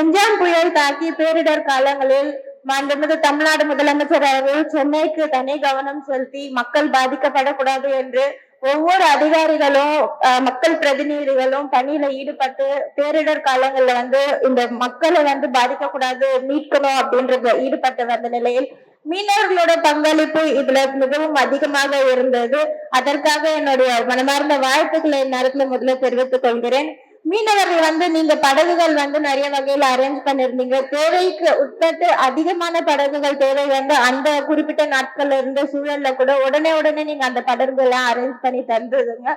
மிஞ்சான் புயல் தாக்கி பேரிடர் காலங்களில் மாண்புமிகு தமிழ்நாடு முதலமைச்சர் அவர்கள் சென்னைக்கு தனி கவனம் செலுத்தி மக்கள் பாதிக்கப்படக்கூடாது என்று ஒவ்வொரு அதிகாரிகளும் மக்கள் பிரதிநிதிகளும் பணியில ஈடுபட்டு பேரிடர் காலங்கள்ல வந்து இந்த மக்களை வந்து பாதிக்கக்கூடாது மீட்கணும் அப்படின்றத ஈடுபட்டு வந்த நிலையில் மீனவர்களோட பங்களிப்பு இதுல மிகவும் அதிகமாக இருந்தது. அதற்காக என்னுடைய மனமார்ந்த வாழ்த்துக்களை இந்நேரத்துல முதல்ல தெரிவித்துக் கொள்கிறேன். மீனவர்கள் வந்து நீங்க படகுகள் வந்து நிறைய வகையில அரேஞ்ச் பண்ணிருந்தீங்க. தேவைக்கு உட்பட்டு அதிகமான படகுகள் தேவை வந்து அந்த குறிப்பிட்ட நாட்கள்ல இருந்த சூழல்ல கூட உடனே உடனே நீங்க அந்த படகுகளை அரேஞ்ச் பண்ணி தந்துருங்க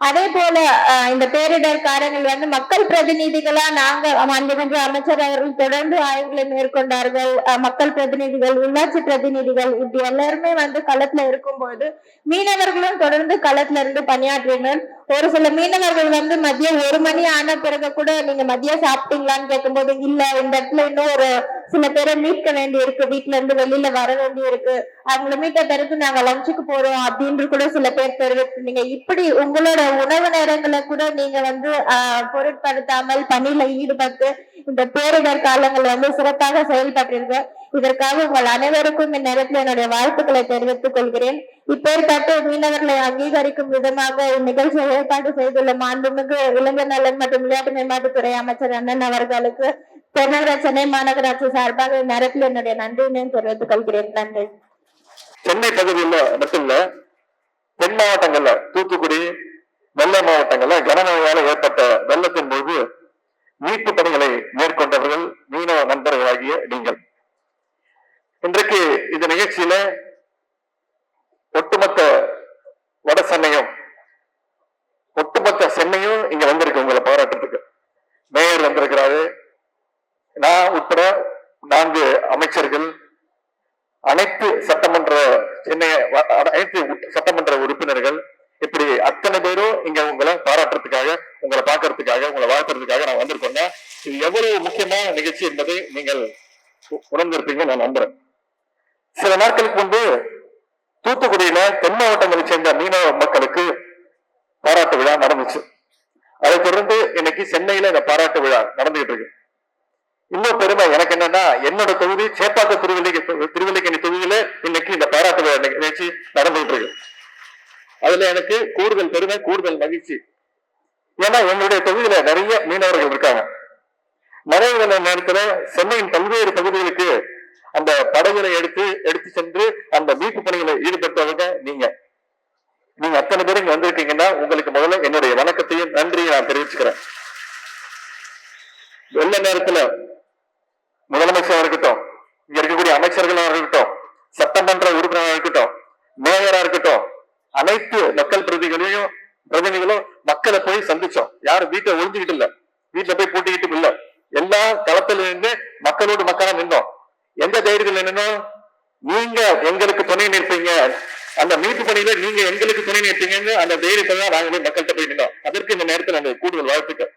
அதே போல அஹ், இந்த பேரிடர் காரங்கள் வந்து மக்கள் பிரதிநிதிகளா நாங்க மாண்புமிகு அமைச்சர் அவர்கள் தொடர்ந்து ஆய்வுகளை மேற்கொண்டார்கள். மக்கள் பிரதிநிதிகள் உள்ளாட்சி பிரதிநிதிகள் இப்படி எல்லாருமே வந்து களத்துல இருக்கும்போது மீனவர்களும் தொடர்ந்து களத்துல இருந்து பணியாற்றினர். ஒரு சில மீனவர்கள் வந்து மதியம் ஒரு மணி ஆன பிறகு கூட நீங்க மதியம் சாப்பிட்டீங்களான்னு கேட்கும்போது இல்ல இந்த இடத்துல இன்னும் ஒரு சில பேரை மீட்க வேண்டி இருக்கு வீட்டுல இருந்து வெளியில வர வேண்டி இருக்கு அவங்கள மீட்ட பிறகு நாங்க லஞ்சுக்கு போறோம் அப்படின்னு கூட சில பேர் தெரிவித்திருந்தீங்க இப்படி உங்களோட உணவு நேரங்களை கூட நீங்க வந்து ஆஹ், பொருட்படுத்தாமல் பணியில ஈடுபட்டு இந்த பேரிடர் காலங்கள் வந்து சிறப்பாக செயல்பட்டிருக்கு. இதற்காக உங்கள் அனைவருக்கும் இந்நேரத்தில் என்னுடைய வாழ்த்துக்களை தெரிவித்துக் கொள்கிறேன். இப்பேற்பட்டு மீனவர்களை அங்கீகரிக்கும் விதமாக இந்நிகழ்ச்சியை ஏற்பாடு செய்துள்ள மாண்புமிகு இளைஞர் நலன் மற்றும் விளையாட்டு மேம்பாட்டுத்துறை அமைச்சர் அண்ணன் அவர்களுக்கு பெருநகர சென்னை மாநகராட்சி சார்பாக இந்நேரத்தில் என்னுடைய நன்றியினையும் தெரிவித்துக் கொள்கிறேன். நன்றி. சென்னை பகுதியில் மட்டும் இல்ல தென் மாவட்டங்கள்ல தூத்துக்குடி நெல்லை மாவட்டங்கள்ல கனமழையால ஏற்பட்ட வெள்ளத்தின் போது மீட்பு பணிகளை மேற்கொண்டவர்கள் மீனவ நண்பர்களாகிய நீங்கள் இன்றைக்கு இந்த ஒட்டுமொத்த வட சென்னையும் ஒட்டுமொத்த சென்னையும் இங்க வந்திருக்கு உங்களை பாராட்டுறதுக்கு. மேயர் வந்திருக்கிறாரு. நான் உட்பட நான்கு அமைச்சர்கள் அனைத்து சட்டமன்ற சென்னை வ- அனைத்து சட்டமன்ற உறுப்பினர்கள் இப்படி அத்தனை பேரும் இங்க உங்களை பாராட்டுறதுக்காக உங்களை பார்க்கறதுக்காக உங்களை வாழ்த்துறதுக்காக நான் வந்திருக்கோங்க இது எவ்வளவு முக்கியமான நிகழ்ச்சி என்பதை நீங்கள் உணர்ந்திருப்பீங்க நான் நம்புறேன். சில நாட்களுக்கு முன்பு தூத்துக்குடியில தென் மாவட்டங்களை சேர்ந்த மீனவ மக்களுக்கு பாராட்டு விழா நடந்துச்சு. அதை தொடர்ந்து இன்னைக்கு சென்னையில இந்த பாராட்டு விழா நடந்துகிட்டு இருக்கு. இன்னும் பெருமை எனக்கு என்னன்னா என்னோட தொகுதி சேப்பாக்க திருவல்லிக்கை திருவல்லிக்கணி தொகுதியில இன்னைக்கு இந்த பாராட்டு விழா நிகழ்ச்சி நடந்துகிட்டு இருக்கு. அதுல எனக்கு கூடுதல் பெருமை கூடுதல் மகிழ்ச்சி. ஏன்னா என்னுடைய தொகுதியில நிறைய மீனவர்கள் இருக்காங்க. மழை வெள்ள நேரத்துல சென்னையின் பல்வேறு பகுதிகளுக்கு அந்த படகுகளை எடுத்து எடுத்து சென்று அந்த மீட்பு பணிகளை ஈடுபட்டவங்க நீங்க. நீங்க அத்தனை பேர் இங்க வந்திருக்கீங்கன்னா உங்களுக்கு முதல்ல என்னுடைய வணக்கத்தையும் நன்றியும் நான் தெரிவிச்சுக்கிறேன். வெள்ள நேரத்துல முதலமைச்சரா இருக்கட்டும் இங்க இருக்கக்கூடிய அமைச்சர்களா இருக்கட்டும் சட்டமன்ற உறுப்பினராக இருக்கட்டும் மேயரா இருக்கட்டும் அனைத்து மக்கள் பிரதிகளையும் பிரதிநிதிகளும் மக்களை போய் சந்திச்சோம். யாரும் வீட்டை ஒழிஞ்சுக்கிட்டு இல்ல. வீட்டுல போய் பூட்டிக்கிட்டு இல்ல. எல்லா களத்துல நின்று மக்களோடு மக்களா நின்றோம் எந்த தைரியத்தில் நின்னோம்? நீங்க எங்களுக்கு துணை நிற்பீங்க. அந்த மீட்பு பணியில நீங்க எங்களுக்கு துணை நிற்பீங்கன்னு அந்த தைரியத்தை தான் நாங்க போய் மக்கள்கிட்ட போய் நின்னோம். அதற்கு இந்த நேரத்தில் அந்த கூடுதல் வாழ்த்துக்கள்.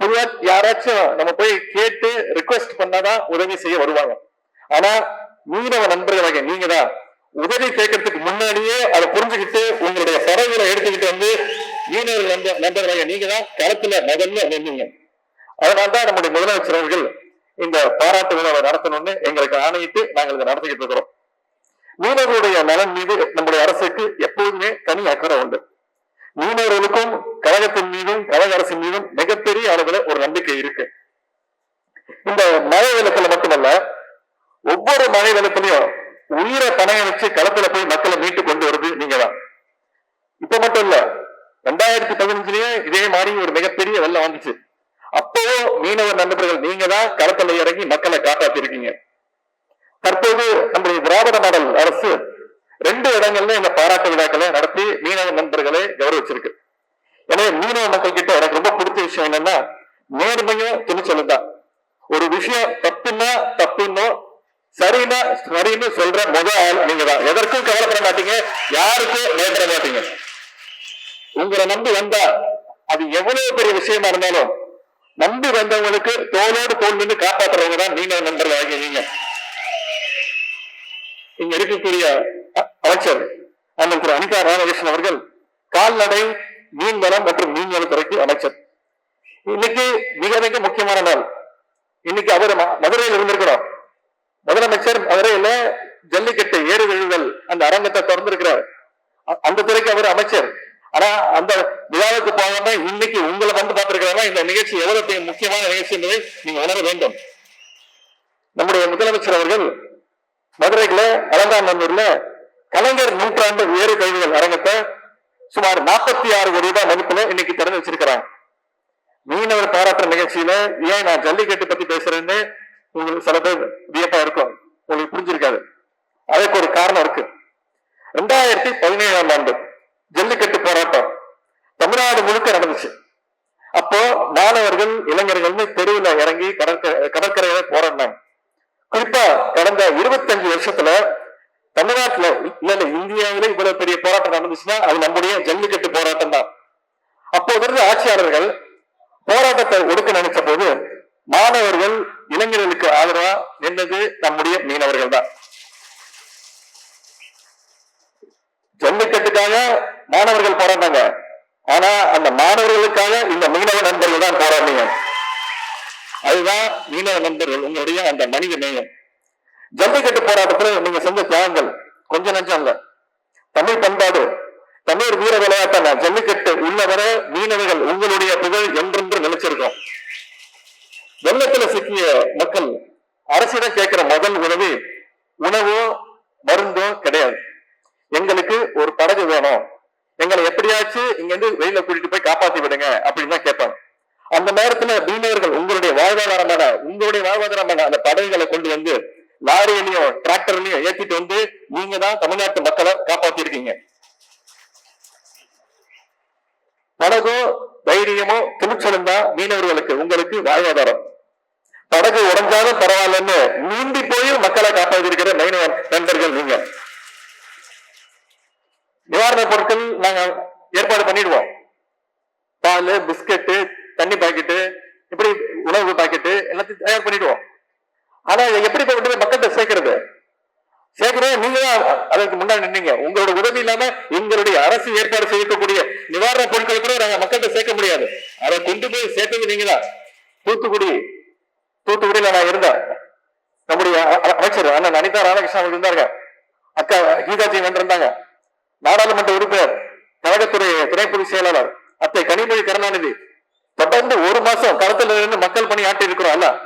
பொதுவா யாராச்சும் நம்ம போய் கேட்டு ரிக்வெஸ்ட் பண்ணாதான் உதவி செய்ய வருவாங்க. ஆனா மீனவ நண்பர்கள் வகை நீங்க தான் உதவி கேட்கறதுக்கு முன்னாடியே அதை புரிஞ்சுக்கிட்டு உங்களுடைய பறவைகளை எடுத்துக்கிட்டு வந்து மீனவர்கள் நண்பர்கள் நண்பர்களாக நீங்க தான் களத்துல முதல்ல நின்றீங்க அதனால்தான் நம்முடைய முதலமைச்சர் அவர்கள் இந்த பாராட்டு விழாவை நடத்தணும்னு எங்களுக்கு ஆணையிட்டு நாங்கள் இதை நடத்திக்கிட்டு இருக்கிறோம். மீனவர்களுடைய நலன் மீது நம்முடைய அரசுக்கு எப்போதுமே தனி அக்கறை உண்டு. மீனவர்களுக்கும் கழகத்தின் மீதும் கழக அரசின் மீதும் மிகப்பெரிய அளவுல ஒரு நம்பிக்கை இருக்கு. இந்த மழை வெள்ளத்துல மட்டுமல்ல ஒவ்வொரு மழை வெள்ளத்திலையும் உயிரை பணைய வச்சு களத்துல போய் மக்களை மீட்டு கொண்டு வருது நீங்க தான் இப்ப மட்டும் இல்ல ரெண்டாயிரத்தி பதினஞ்சுலயே இதே மாதிரி ஒரு மிகப்பெரிய வெள்ளம் வந்துச்சு அப்பவும் மீனவ நண்பர்கள் நீங்க தான் களத்துல இறங்கி காப்பாத்திருக்கீங்க. தற்போது நம்முடைய திராவிட மாடல் அரசு ரெண்டு இடங்கள்ல இந்த பாராட்டு விழாக்களை நடத்தி மீனவ நண்பர்களை கௌரவிச்சிருக்கு. எனவே மீனவ மக்கள் கிட்ட எனக்கு ரொம்ப பிடிச்ச விஷயம் என்னன்னா நேர்மையும் துணிச்சலும் தான். ஒரு விஷயம் தப்புன்னா தப்புன்னு சரின்னா சரின்னு சொல்ற முத ஆள் நீங்க தான். எதற்கும் கவலைப்பட மாட்டீங்க யாருக்கும் பயப்பட மாட்டீங்க. உங்களை நம்பி வந்தா அது எவ்வளவு பெரிய விஷயமா இருந்தாலும் நம்பி வந்தவங்களுக்கு தோளோடு தோல் நின்று காப்பாற்றுறவங்க தான் நீங்க நண்பர்கள் நீங்க. இங்க இருக்கக்கூடிய அமைச்சர் அண்ணன் திரு அனிதா ராமகிருஷ்ணன் அவர்கள் கால்நடை மீன்வளம் மற்றும் மீன்வளத்துறைக்கு அமைச்சர். இன்னைக்கு மிக மிக முக்கியமான நாள். இன்னைக்கு அவர் மதுரையில் இருந்திருக்கிறோம் முதலமைச்சர் மதுரையில ஜல்லிக்கட்டு ஏறு விழுதல் அந்த அரங்கத்தை திறந்திருக்கிறார். அந்த துறைக்கு அவர் அமைச்சர். ஆனா அந்த விழாவுக்கு போகாம இன்னைக்கு உங்களை வந்து பார்த்திருக்கிறாங்க இந்த நிகழ்ச்சி எவ்வளவு முக்கியமான நிகழ்ச்சி என்பதை நீங்க உணர வேண்டும். நம்முடைய முதலமைச்சர் அவர்கள் மதுரைக்குள்ள அலங்காநல்லூர்ல கலைஞர் நூற்றாண்டு ஏறு கல்விகள் அரங்கத்தை சுமார் நாற்பத்தி ஆறு கோடி ரூபாய் மதிப்புல இன்னைக்கு திறந்து வச்சிருக்கிறாங்க. மீனவர் பாராட்டுற நிகழ்ச்சியில ஏன் நான் ஜல்லிக்கட்டு பத்தி பேசுறேன்னு உங்களுக்கு சில பேர் வியப்பா இருக்கும். உங்களுக்கு புரிஞ்சிருக்காது. அதுக்கு ஒரு காரணம் இருக்கு. ரெண்டாயிரத்தி பதினேழாம் ஆண்டு ஜல்லிக்கட்டு முழுக்க அப்போ மாணவர்கள் இளைஞர்கள்னு தெருவுல இறங்கி கடற்கரை கடற்கரையில போராடினாங்க குறிப்பா கடந்த இருபத்தஞ்சு வருஷத்துல தமிழ்நாட்டுல இல்ல இல்ல இந்தியாவில இவ்வளவு பெரிய போராட்டம் நடந்துச்சுன்னா அது நம்முடைய ஜல்லிக்கட்டு போராட்டம் தான். அப்போது இருந்த ஆட்சியாளர்கள் போராட்டத்தை ஒடுக்க நினைச்ச போது மாணவர்கள் இளைஞர்களுக்கு ஆதரவா நின்றது நம்முடைய மீனவர்கள் தான். ஜல்லிக்கட்டுக்காக மாணவர்கள் போராடினாங்க. ஆனா அந்த மாணவர்களுக்காக இந்த மீனவ நண்பர்கள் தான் போராடினீங்க. அதுதான் மீனவ நண்பர்கள் உங்களுடைய அந்த மனித நேயம். ஜல்லிக்கட்டு போராட்டத்துல நீங்க செஞ்ச தியாகங்கள் கொஞ்ச நஞ்சம் இல்ல. தமிழ் பண்பாடு தமிழ் வீர விளையாட்டான ஜல்லிக்கட்டு உள்ளவரை மீனவர்கள் உங்களுடைய புகழ் என்றென்று நினைச்சிருக்கோம். வெள்ளத்துல சிக்கிய மக்கள் அரசிடம் கேட்கிற முதல் உணவு உணவோ மருந்தோ கிடையாது. எங்களுக்கு ஒரு படகு வேணும். எங்களை எப்படியாச்சும் இங்க இருந்து வெளியில கூட்டிட்டு போய் காப்பாத்தி விடுங்க அப்படின்னு தான் கேட்பாங்க. அந்த நேரத்துல பீமர்கள் உங்களுடைய வாழ்வாதாரமான உங்களுடைய வாழ்வாதாரமான அந்த படகுகளை கொண்டு வந்து லாரியிலையும் டிராக்டர்லயும் ஏத்திட்டு வந்து நீங்க தான் தமிழ்நாட்டு மக்களை காப்பாத்தி இருக்கீங்க. படகோ தைரியமோ துணிச்சலும் தான் மீனவர்களுக்கு உங்களுக்கு வாழ்வாதாரம். படகு உடஞ்சாலும் பரவாயில்லன்னு மீன் போய் மக்களை காப்பாற்றிருக்கிற மீனவ நண்பர்கள் நீங்க நிவாரணப் பொருட்கள் நாங்க ஏற்பாடு பண்ணிடுவோம். பால் பிஸ்கட்டு தண்ணி பாக்கெட்டு இப்படி உணவு பாக்கெட்டு எல்லாத்தையும் தயார் பண்ணிடுவோம். ஆனா இதை எப்படி கொண்டு போய் மக்கள்கிட்ட சேர்க்கறது? சேர்க்கறது நீங்க தான் அதற்கு முன்னாடி நின்னீங்க. உங்களோட உதவி இல்லாம எங்களுடைய அரசு ஏற்பாடு செய்யக்கூடிய நிவாரண பொருட்கள் கூட நாங்க மக்கள்கிட்ட சேர்க்க முடியாது. அதை கொண்டு போய் சேர்த்தது நீங்க தான். தூத்துக்குடி தூத்துக்குடியில நான் இருந்தேன். நம்முடைய அமைச்சர் அண்ணன் அனிதா ராமகிருஷ்ணன் அவர்கள் இருந்தாங்க அக்கா கீதாஜி வந்திருந்தாங்க நாடாளுமன்ற உறுப்பினர். கழகத்துறை துணை பொதுச் செயலாளர். அத்தை கனிமொழி கருணாநிதி. தொடர்ந்து ஒரு மாசம் களத்துல இருந்து மக்கள் பணி ஆட்டி இருக்கிறோம் அல்ல.